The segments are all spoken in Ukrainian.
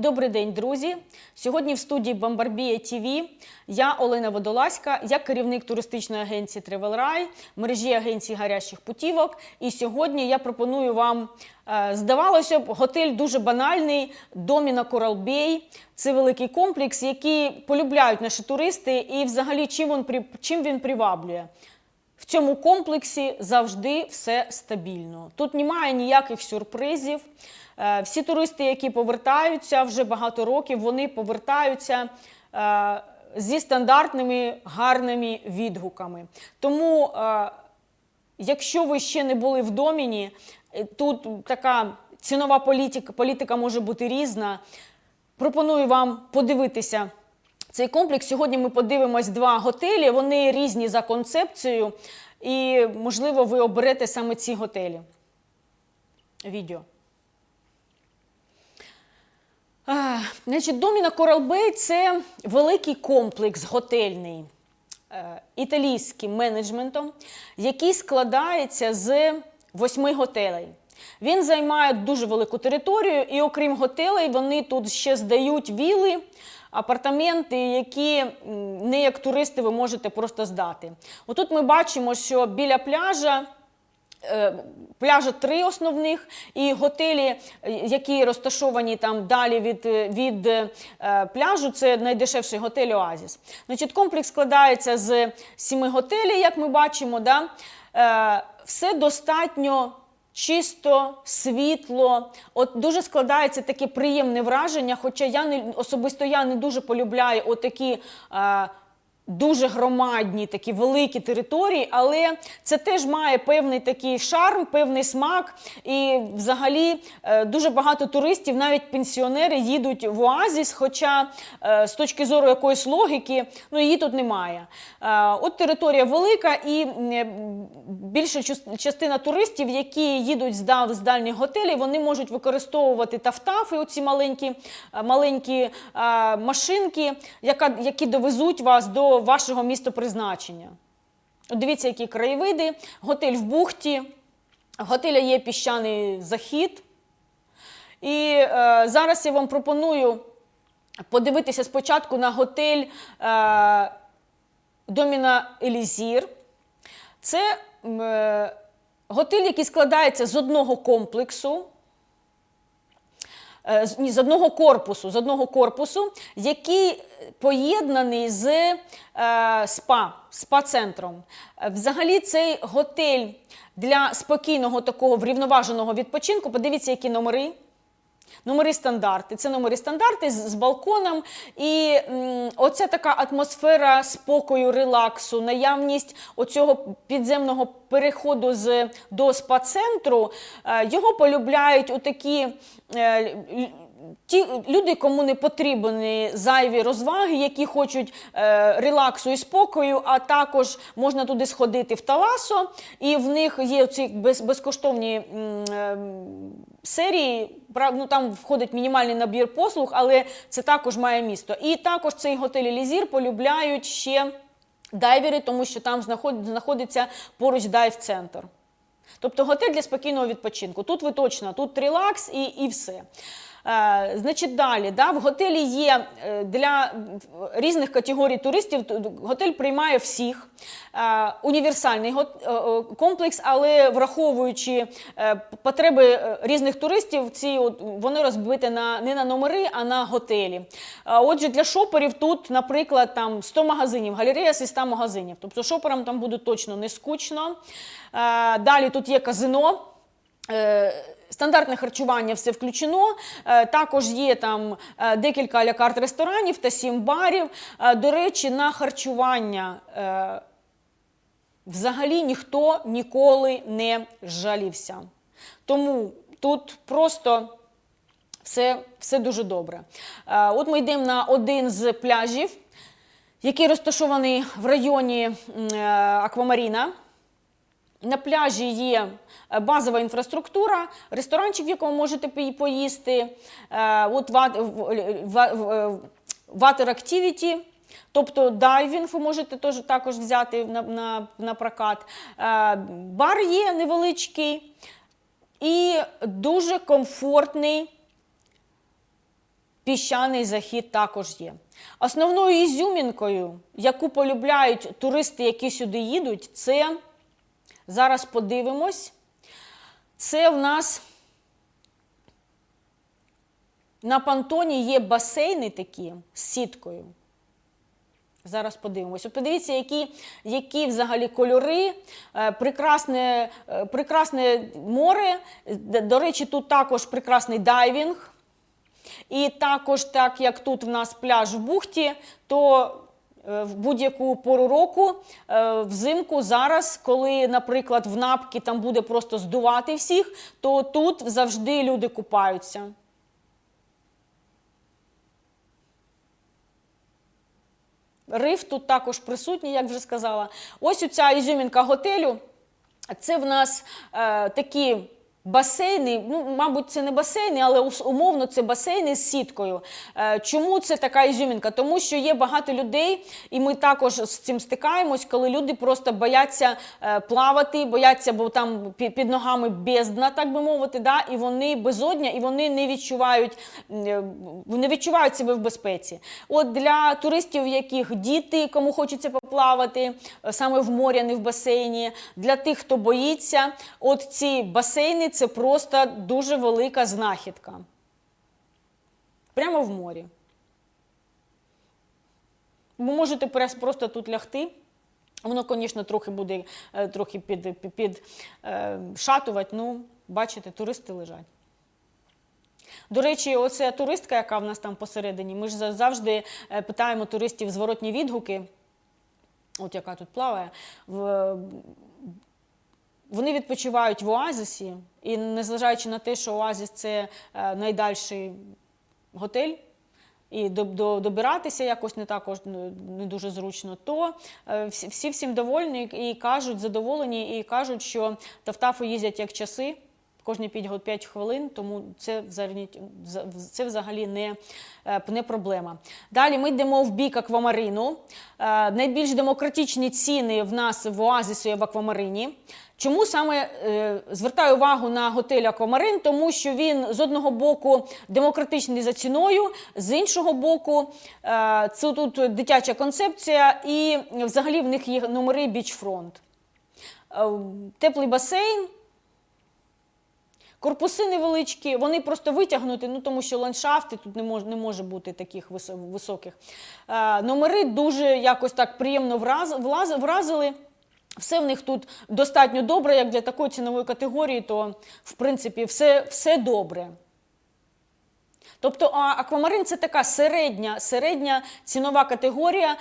Добрий день, друзі. Сьогодні в студії Бомбарбія ТВ я Олена Водолазька, я керівник туристичної агенції Travel Rai, мережі агенцій гарячих путівок. І сьогодні я пропоную вам, е, здавалося б, готель дуже банальний Доміна Корал Бей. Це великий комплекс, який полюбляють наші туристи, і взагалі чим він, чим він приваблює. В цьому комплексі завжди все стабільно. Тут немає ніяких сюрпризів. Е, Всі туристи, які повертаються вже багато років, вони повертаються е, зі стандартними гарними відгуками. Тому, е, якщо ви ще не були в доміні, тут така цінова політика, політика може бути різна. Пропоную вам подивитися цей комплекс. Сьогодні ми подивимось два готелі. Вони різні за концепцією, і, можливо, ви оберете саме ці готелі. Відео. А, значить, Доміна Корал Бей це великий комплекс готельний е, італійським менеджментом, який складається з восьми готелей. Він займає дуже велику територію, і окрім готелей, вони тут ще здають віли, апартаменти, які не як туристи ви можете просто здати. Отут ми бачимо, що біля пляжа. Е, Пляжа три основних, і готелі, е, які розташовані там далі від, е, від пляжу, це найдешевший готель Оазіс. Значить, комплекс складається з сіми готелів, як ми бачимо. Да? Все достатньо чисто, світло. От дуже складається таке приємне враження. Хоча я не особисто я не дуже полюбляю отакі. Е, Дуже громадні, такі великі території, але це теж має певний такий шарм, певний смак. І взагалі е, дуже багато туристів, навіть пенсіонери, їдуть в оазіс, хоча е, з точки зору якоїсь логіки, ну її тут немає. Е, От територія велика, і більша частина туристів, які їдуть з дальніх готелів, вони можуть використовувати тафтафи, оці маленькі, маленькі машинки, які довезуть вас до вашого міста призначення. От дивіться, які краєвиди. Готель в бухті. Готеля є піщаний захід. І е, зараз я вам пропоную подивитися спочатку на готель е, Доміна Елізір. Це е, готель, який складається з одного комплексу. Е, ні, з одного корпусу, з одного корпусу, який поєднаний з е, спа, спа-центром. Е, Взагалі, цей готель для спокійного такого врівноваженого відпочинку. Подивіться, які номери. Номери стандарти. Це номери стандарти з, з балконом. І м, оця така атмосфера спокою, релаксу, наявність оцього підземного переходу з, до спа-центру. Е, його полюбляють отакі. Е, Ті люди, кому не потрібні зайві розваги, які хочуть е, релаксу і спокою, а також можна туди сходити в Таласо, і в них є ці без, безкоштовні е, серії. Ну, там входить мінімальний набір послуг, але це також має місто. І також цей готель Елізір полюбляють ще дайвери, тому що там знаходиться поруч дайв-центр. Тобто готель для спокійного відпочинку. Тут ви точно, тут релакс і, і все. Е, значить, далі, да, в готелі є е, для різних категорій туристів. Готель приймає всіх. Е, універсальний комплекс, але враховуючи потреби різних туристів, ці вони розбиті на, не на номери, а на готелі. Отже, для шоперів тут, наприклад, там 100 магазинів, галерея зі 100 магазинів. Тобто шоперам там буде точно не скучно. Далі тут є казино. Е, Стандартне харчування все включено. Е, Також є там е, декілька алякарт ресторанів та сім барів. До речі, на харчування взагалі ніхто ніколи не жалівся. Тому тут просто все, все дуже добре. От ми йдемо на один з пляжів, який розташований в районі Аквамаріна. На пляжі є е, базова інфраструктура, ресторанчик, в якому можете поїсти, е, от water activity, тобто дайвінг ви можете також взяти на, на, на прокат. Е, Бар є невеличкий і дуже комфортний піщаний захід також є. Основною ізюмінкою, яку полюбляють туристи, які сюди їдуть, це зараз подивимось. Це в нас на понтоні є басейни такі з сіткою. Зараз подивимось. От подивіться, які, які взагалі кольори, Е, прекрасне, е, прекрасне море. До речі, тут також прекрасний дайвінг. І також, так як тут в нас пляж в бухті, то в будь-яку пору року, е, взимку, зараз, коли, наприклад, в напки там буде просто здувати всіх, то тут завжди люди купаються. Риф тут також присутній, як вже сказала. Ось оця ізюмінка готелю. Це в нас е, такі басейни. Ну, мабуть, це не басейни, але умовно це басейни з сіткою. Е, чому це така ізюмінка? Тому що є багато людей, і ми також з цим стикаємось, коли люди просто бояться е, плавати, бояться, бо там під ногами бездна, так би мовити, да? і вони безодня, і вони не відчувають, е, не відчувають себе в безпеці. От для туристів, яких діти, кому хочеться поплавати, саме в морі, а не в басейні, для тих, хто боїться, от ці басейни це просто дуже велика знахідка. Прямо в морі. Ви можете просто тут лягти. Воно, звісно, трохи буде е, трохи під, під, під е, шатувати, ну, бачите, туристи лежать. До речі, оця туристка, яка в нас там посередині, ми ж завжди е, питаємо туристів зворотні відгуки, от яка тут плаває. В, вони відпочивають в оазисі, і незважаючи на те, що оазис це е, найдальший готель, і до, до, добиратися якось не також ну, не дуже зручно, то е, всі, всі всім довольні і кажуть, задоволені, і кажуть, що Тавтафи їздять як часи. Кожні 5, 5 хвилин, тому це взагалі, це взагалі не, е, не проблема. Далі ми йдемо в бік аквамарину. Найбільш демократичні ціни в нас в Оазисі і в аквамарині. Чому саме е, звертаю увагу на готель Аквамарин? Тому що він з одного боку демократичний за ціною, з іншого боку, е, це тут дитяча концепція, і взагалі в них є номери бічфронт. Е, теплий басейн. Корпуси невеличкі, вони просто витягнуті, ну тому що ландшафти тут не може, не може бути таких високих. Е, номери дуже якось так приємно враз, влаз, вразили. Все в них тут достатньо добре, як для такої цінової категорії, то в принципі все, все добре. Тобто аквамарин це така середня, середня цінова категорія.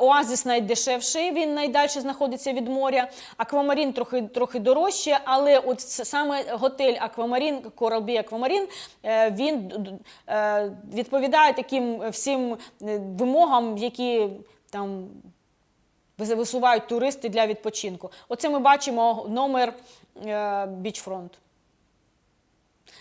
Оазис найдешевший, він найдальше знаходиться від моря. Аквамарин трохи, трохи дорожче, але от саме готель Аквамарин, Коралбі Аквамарин, е, він е, відповідає таким всім е, вимогам, які там висувають туристи для відпочинку. Оце ми бачимо номер е, Бічфронт.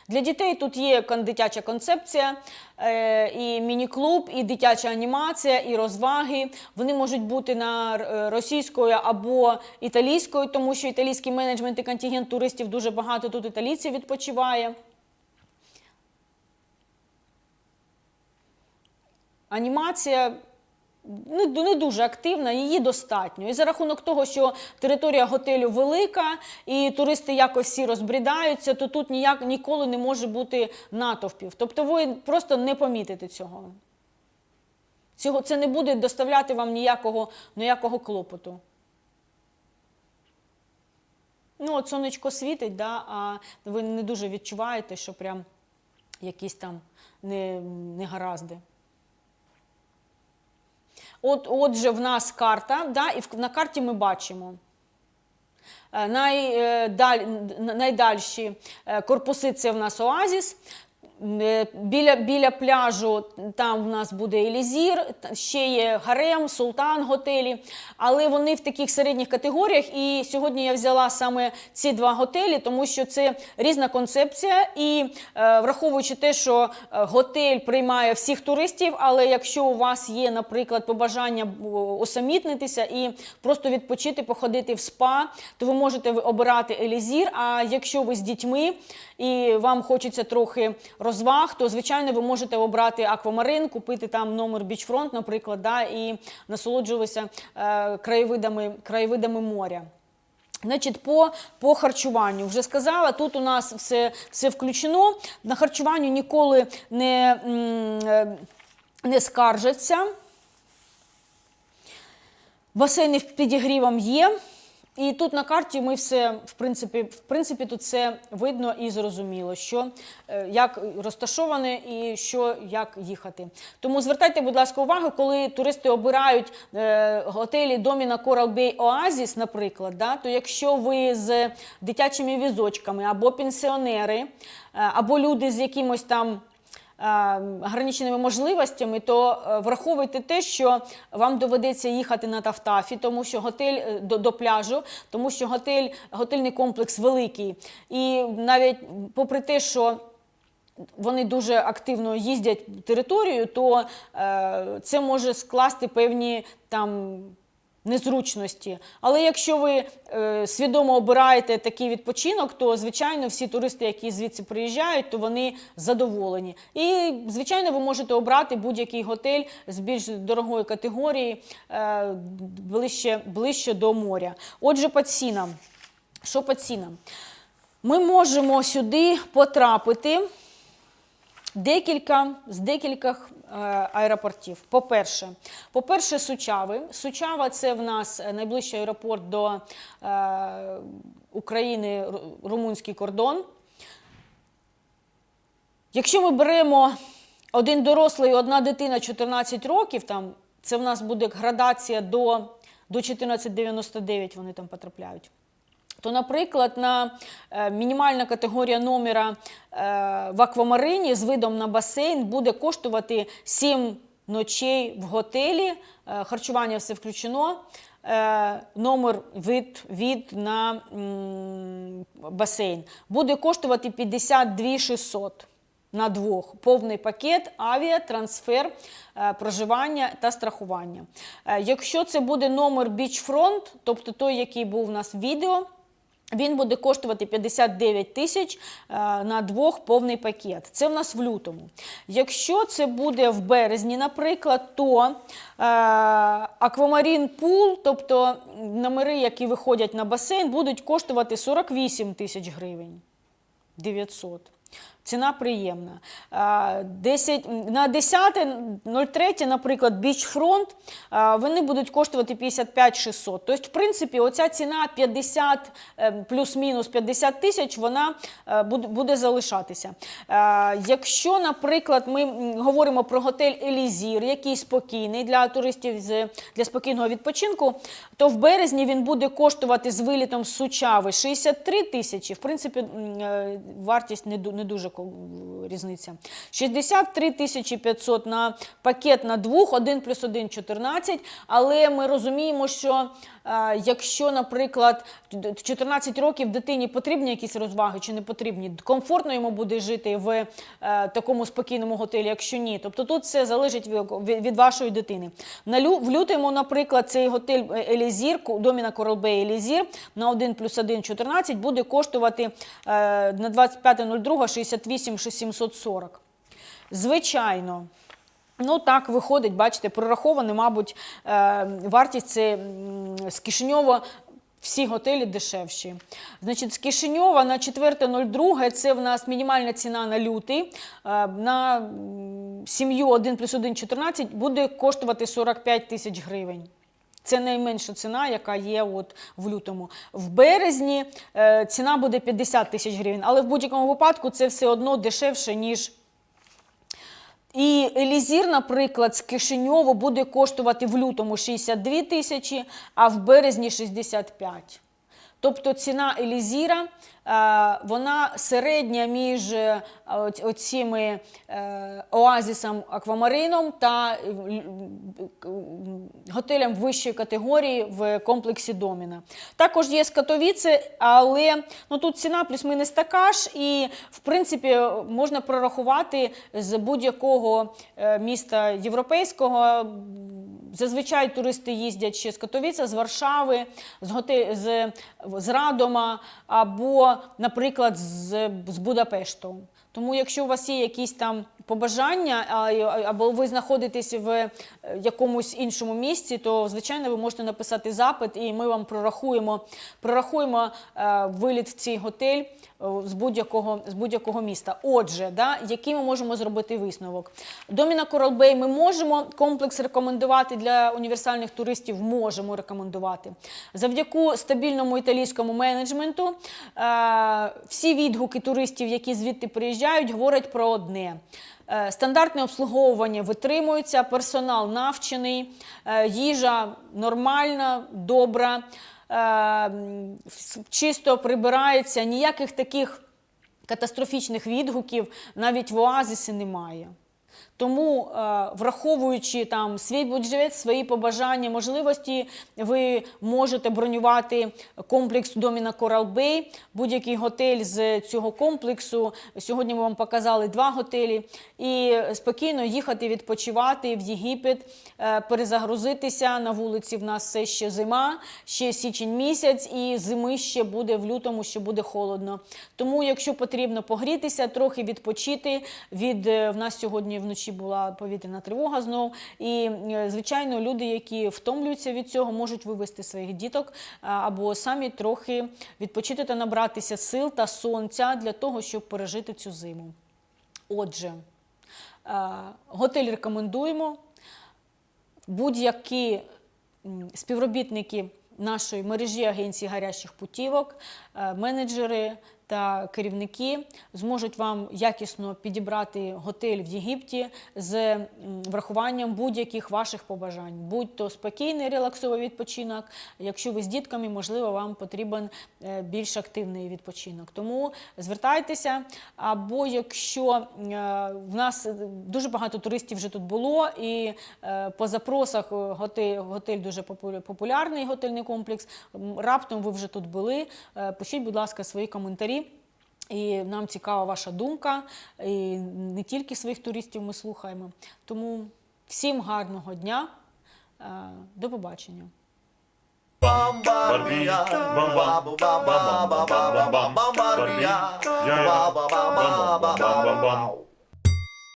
Для дітей тут є дитяча концепція, е, і міні-клуб, і дитяча анімація, і розваги. Вони можуть бути на е, російською або італійською, тому що італійський менеджмент і контингент туристів дуже багато тут італійців відпочиває. Анімація не, дуже активна, її достатньо. І за рахунок того, що територія готелю велика і туристи якось всі розбрідаються, то тут ніяк ніколи не може бути натовпів. Тобто ви просто не помітите цього. Цього це не буде доставляти вам ніякого, ніякого клопоту. Ну, от сонечко світить, да, а ви не дуже відчуваєте, що прям якісь там не, негаразди. От, отже, в нас карта, да, і на карті ми бачимо. е, Найдаль, найдальші е, корпуси це в нас оазіс. Е, Біля, біля пляжу там в нас буде Елізір, ще є Гарем, Султан готелі, але вони в таких середніх категоріях. І сьогодні я взяла саме ці два готелі, тому що це різна концепція. І е, враховуючи те, що е, готель приймає всіх туристів, але якщо у вас є, наприклад, побажання усамітнитися і просто відпочити, походити в спа, то ви можете обирати Елізір. А якщо ви з дітьми і вам хочеться трохи розваг, то звичайно ви можете обрати аквамарин, купити там номер бічфронт, наприклад, да, і насолоджуватися е, краєвидами, краєвидами моря. Значить, по, по харчуванню вже сказала, тут у нас все, все включено. На харчуванню ніколи не, е, не скаржаться. Басейни з підігрівом є. І тут на карті ми все, в принципі, в принципі, тут все видно і зрозуміло, що е, як розташоване і що як їхати. Тому звертайте, будь ласка, увагу, коли туристи обирають е, готелі Доміна Coral Bay Oasis, наприклад, да, то якщо ви з дитячими візочками або пенсіонери, е, або люди з якимось там е, можливостями, то е, враховуйте те, що вам доведеться їхати на Тавтафі, тому що готель е, до, до пляжу, тому що готель, готельний комплекс великий. І навіть попри те, що вони дуже активно їздять територію, то е, це може скласти певні там. Незручності, але якщо ви е, свідомо обираєте такий відпочинок, то звичайно всі туристи, які звідси приїжджають, то вони задоволені. І звичайно, ви можете обрати будь-який готель з більш дорогої категорії е, ближче, ближче до моря. Отже, по цінам. Що по цінам? Ми можемо сюди потрапити декілька з декількох е, аеропортів. По-перше, по-перше, Сучави. Сучава це в нас найближчий аеропорт до е, України, румунський кордон. Якщо ми беремо один дорослий одна дитина 14 років, там, це в нас буде градація до, до 14,99 вони там потрапляють. То, наприклад, на е, мінімальна категорія номера е, в аквамарині з видом на басейн буде коштувати 7 ночей в готелі, е, харчування все включено. е, Номер від, від на басейн буде коштувати 52 600 на двох повний пакет, авіа, трансфер, е, проживання та страхування. Е, Якщо це буде номер Beachfront, тобто той, який був у нас в відео, він буде коштувати 59 тисяч е, на двох повний пакет. Це в нас в лютому. Якщо це буде в березні, наприклад, то е, аквамарін пул, тобто номери, які виходять на басейн, будуть коштувати 48 тисяч гривень. 900. Ціна приємна. 10, на 10.03, наприклад, а, вони будуть коштувати 55 600. Тобто, в принципі, оця ціна 50 е, плюс-мінус 50 тисяч, вона е, буде, залишатися. Якщо, наприклад, ми говоримо про готель Елізір, який спокійний для туристів для спокійного відпочинку, то в березні він буде коштувати з вилітом з Сучави 63 тисячі. В принципі, е, вартість не, дуже різниця. 63 тисячі 500 на пакет на двох, 1 плюс 1 – 14. Але ми розуміємо, що якщо, наприклад, 14 років дитині потрібні якісь розваги чи не потрібні, комфортно йому буде жити в е, такому спокійному готелі, якщо ні. Тобто тут все залежить від, вашої дитини. В лютому, наприклад, цей готель Елізір, Доміна Королбей Елізір на 1 плюс 1 – 14 буде коштувати е, на 25.02 68 740. Звичайно. Ну так виходить, бачите, прораховано, мабуть, е, вартість це з Кишиньова всі готелі дешевші. Значить, з Кишиньова на 4.02 це в нас мінімальна ціна на лютий. Е, на сім'ю 1 плюс 1 – 14 буде коштувати 45 тисяч гривень. Це найменша ціна, яка є от в лютому. В березні е, ціна буде 50 тисяч гривень, але в будь-якому випадку це все одно дешевше, ніж і Елізір, наприклад, з Кишиньову буде коштувати в лютому 62 тисячі, а в березні 65. Тобто ціна Елізіра, е, вона середня між е, оціми е, оазісом аквамарином та готелем вищої категорії в комплексі Доміна. Також є з Катовіце, але ну, тут ціна плюс-мінус така ж, і в принципі можна прорахувати з будь-якого міста європейського. Зазвичай туристи їздять ще з Катовіця, з Варшави, з, Готи, з... з Радома або, наприклад, з, з Будапешту. Тому, якщо у вас є якісь там побажання, або ви знаходитесь в е, якомусь іншому місці, то звичайно ви можете написати запит, і ми вам прорахуємо, прорахуємо е, виліт в цей готель е, з будь-якого з будь-якого міста. Отже, да, який ми можемо зробити висновок? Доміна Коралбей ми можемо комплекс рекомендувати для універсальних туристів. Можемо рекомендувати завдяки стабільному італійському менеджменту. Всі відгуки туристів, які звідти приїжджають, говорять про одне. Е, Стандартне обслуговування витримується, персонал навчений, е, їжа нормальна, добра, е, чисто прибирається, ніяких таких катастрофічних відгуків навіть в оазисі немає. Тому, е, враховуючи там свій бюджет, свої побажання, можливості, ви можете бронювати комплекс Доміна Coral Bay, будь-який готель з цього комплексу. Сьогодні ми вам показали два готелі, і спокійно їхати відпочивати в Єгипет, е, перезагрузитися на вулиці. В нас все ще зима, ще січень місяць, і зими ще буде в лютому, що буде холодно. Тому, якщо потрібно погрітися, трохи відпочити від е, в нас сьогодні вночі була повітряна тривога знов. І е, звичайно, люди, які втомлюються від цього, можуть вивести своїх діток або самі трохи відпочити та набратися сил та сонця для того, щоб пережити цю зиму. Отже, е, готель рекомендуємо. Будь-які співробітники нашої мережі агенцій гарячих путівок, е, менеджери та керівники зможуть вам якісно підібрати готель в Єгипті з врахуванням будь-яких ваших побажань, будь то спокійний релаксовий відпочинок. Якщо ви з дітками, можливо, вам потрібен е, більш активний відпочинок. Тому звертайтеся. Або якщо е, в нас дуже багато туристів вже тут було, і е, по запросах е, готель, готель дуже популярний готельний комплекс. Раптом ви вже тут були. е, Пишіть, будь ласка, свої коментарі. І нам цікава ваша думка. І не тільки своїх туристів ми слухаємо. Тому всім гарного дня. Е, До побачення. Barbie, bam bam, bam bam